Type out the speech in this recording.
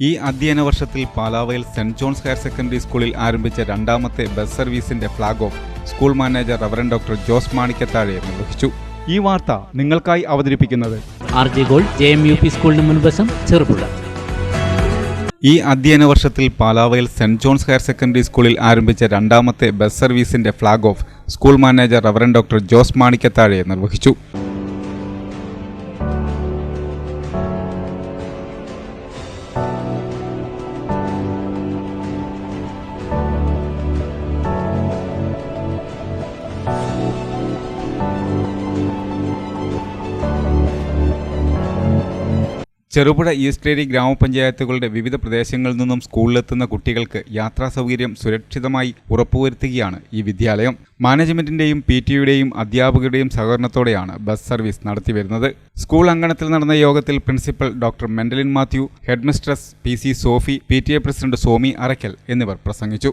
ഈ അധ്യയന വർഷത്തിൽ പാലാവയിൽ സെന്റ് ജോൺസ് ഹയർ സെക്കൻഡറി സ്കൂളിൽ ആരംഭിച്ച രണ്ടാമത്തെ bus സർവീസിന്റെ flag off school manager reverend doctor Jose Manikkathazhe നിർവഹിച്ചു. ഈ വാർത്ത നിങ്ങൾക്കായി അവതരിപ്പിക്കുന്നത് R J gold J M U P സ്കൂളിന് മുൻവശം ചെറുപുഴ. ഈ അധ്യയന വർഷത്തിൽ പാലാവയിൽ സെന്റ് ജോൺസ് ഹയർ സെക്കൻഡറി സ്കൂളിൽ ആരംഭിച്ച രണ്ടാമത്തെ bus സർവീസിന്റെ flag off school manager reverend doctor Jose Manikkathazhe നിർവഹിച്ചു. ചെറുപുഴ ഈസ്റ്റേരി ഗ്രാമപഞ്ചായത്തുകളുടെ വിവിധ പ്രദേശങ്ങളിൽ നിന്നും സ്കൂളിലെത്തുന്ന കുട്ടികൾക്ക് യാത്രാ സൗകര്യം സുരക്ഷിതമായി ഉറപ്പുവരുത്തുകയാണ് ഈ വിദ്യാലയം. മാനേജ്മെന്റിന്റെയും പി ടിയുടെയും അധ്യാപകരുടെയും സഹകരണത്തോടെയാണ് ബസ് സർവീസ് നടത്തിവരുന്നത്. സ്കൂൾ അങ്കണത്തിൽ നടന്ന യോഗത്തിൽ principal doctor Mendeline Mathew headmistress P C Sophy P T A president Somy Arackal എന്നിവർ പ്രസംഗിച്ചു.